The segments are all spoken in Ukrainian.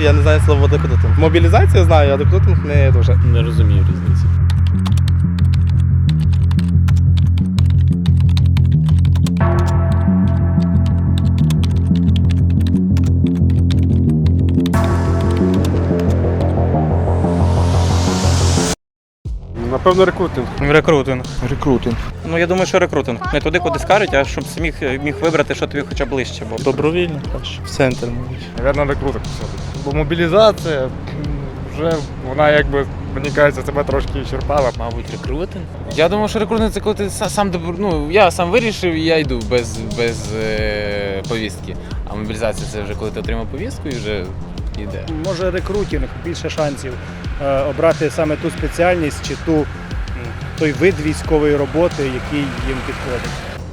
Я не знаю слово рекрутинг. Мобілізація знаю, а рекрутинг не дуже. Не розумію різниці. Напевно, рекрутинг. Рекрутинг. Рекрутинг. Ну я думаю, що рекрутинг. Не туди, куди скажуть, а щоб міг, міг вибрати, що тобі хоча б ближче було. Добровільно. В центр, мабуть. Наверно, рекрутинг все-таки. Бо мобілізація вже вона якби, мені кажеться, себе трошки черпала. Мабуть, рекрутинг. Я думав, що рекрутинг це коли ти сам ну, я сам вирішив і я йду без, без е, повістки. А мобілізація це вже коли ти отримав повістку і вже йде. Може рекрутинг, більше шансів е, обрати саме ту спеціальність чи ту, той вид військової роботи, який їм підходить.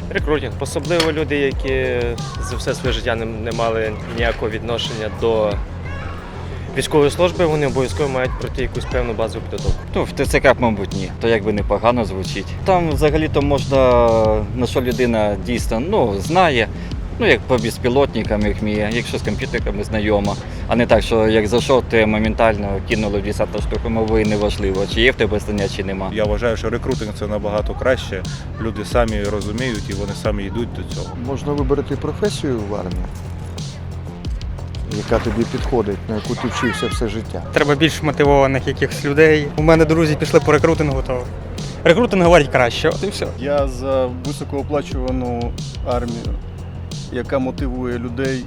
Рекрутинг, особливо люди, які за все своє життя не, не мали ніякого відношення до військової служби, вони обов'язково мають пройти якусь певну базову підготовку. Ну, в ТЦК, мабуть, ні. То якби непогано звучить. Там взагалі-то можна, на що людина дійсно ну, знає. Ну, як по безпілотникам, як вміє, якщо з комп'ютерами знайома, а не так, що як зайшов, ти моментально кинули в 10 штук мови, неважливо, чи є в тебе знання, чи нема. Я вважаю, що рекрутинг це набагато краще. Люди самі розуміють і вони самі йдуть до цього. Можна вибрати професію в армії, яка тобі підходить, на яку ти вчився все життя. Треба більш мотивованих якихось людей. У мене друзі пішли по рекрутингу, то рекрутинг говорить краще. От і все. Я за високооплачувану армію, яка мотивує людей